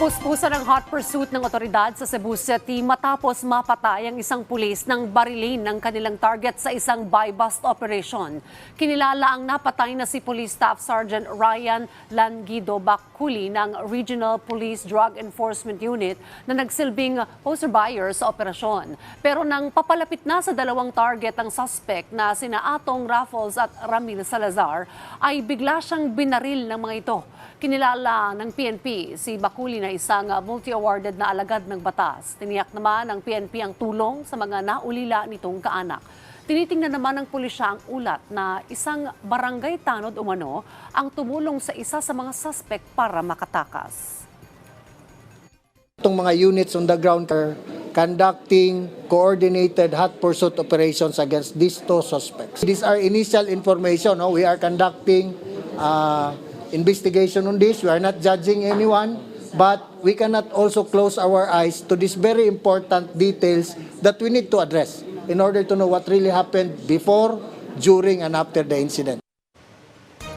Puspusan ng hot pursuit ng otoridad sa Cebu City matapos mapatay ang isang pulis ng barilin ng kanilang target sa isang buy-bust operation. Kinilala ang napatay na si Police Staff Sergeant Ryan Langido Bakuli ng Regional Police Drug Enforcement Unit na nagsilbing poster buyer sa operasyon. Pero nang papalapit na sa dalawang target ang suspect na sina Atong Raffles at Ramil Salazar, ay bigla siyang binaril ng mga ito. Kinilala ng PNP si Bakuli na isang uh, multi-awarded na alagad ng batas. Tiniyak naman ng PNP ang tulong sa mga naulila nitong kaanak. Tinitingnan naman ng pulisya ang ulat na isang barangay tanod umano ang tumulong sa isa sa mga suspect para makatakas. Itong mga units on the ground are conducting coordinated hot pursuit operations against these two suspects. These are initial information. No? We are conducting uh, investigation on this. We are not judging anyone, but we cannot also close our eyes to these very important details that we need to address in order to know what really happened before, during, and after the incident.